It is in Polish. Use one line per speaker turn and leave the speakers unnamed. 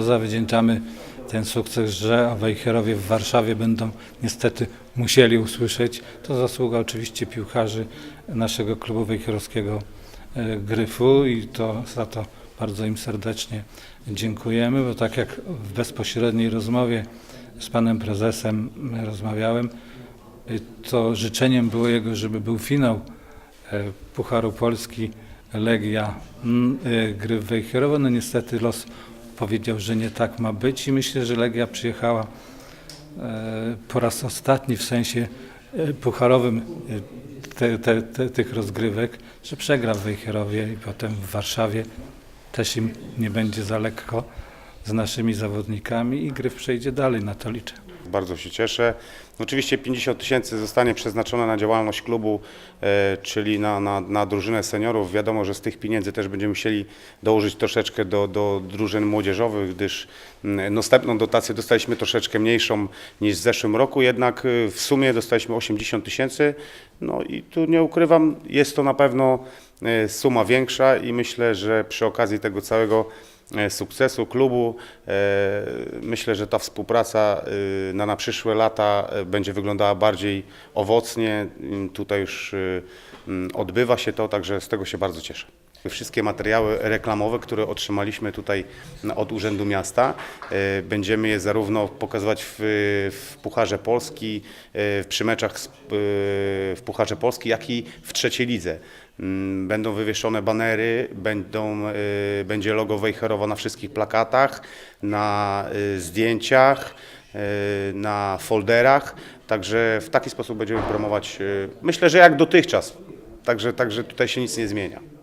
Zawdzięczamy ten sukces, że o Wejherowie w Warszawie będą niestety musieli usłyszeć. To zasługa oczywiście piłkarzy naszego klubu wejherowskiego e, Gryfu i to za to bardzo im serdecznie dziękujemy, bo tak jak w bezpośredniej rozmowie z panem prezesem rozmawiałem, y, to życzeniem było jego, żeby był finał e, Pucharu Polski Legia mm, e, gry w Wejherowo. No niestety los powiedział, że nie tak ma być i myślę, że Legia przyjechała e, po raz ostatni w sensie e, pucharowym e, te, te, te, tych rozgrywek, że przegra w Wejherowie i potem w Warszawie też im nie będzie za lekko z naszymi zawodnikami i gry przejdzie dalej, na to liczę.
Bardzo się cieszę. Oczywiście 50 tysięcy zostanie przeznaczone na działalność klubu, e, czyli na, na, na drużynę seniorów. Wiadomo, że z tych pieniędzy też będziemy musieli dołożyć troszeczkę do, do drużyn młodzieżowych, gdyż mm, następną dotację dostaliśmy troszeczkę mniejszą niż w zeszłym roku, jednak e, w sumie dostaliśmy 80 tysięcy. No i tu nie ukrywam, jest to na pewno e, suma większa i myślę, że przy okazji tego całego sukcesu klubu. E, Myślę, że ta współpraca e, na, na przyszłe lata e, będzie wyglądała bardziej owocnie. Mm, Tutaj już e, mm, odbywa się to, także z tego się bardzo cieszę. Wszystkie materiały reklamowe, które otrzymaliśmy tutaj od Urzędu Miasta, e, będziemy je zarówno pokazywać w, w Pucharze Polski, e, przy meczach e, w Pucharze Polski, jak i w trzeciej lidze. Mm, Będą wywieszone banery, będą, będzie logo Wejherowa na wszystkich plakatach, na zdjęciach, na folderach. Także w taki sposób będziemy promować, myślę, że jak dotychczas. Także, także tutaj się nic nie zmienia.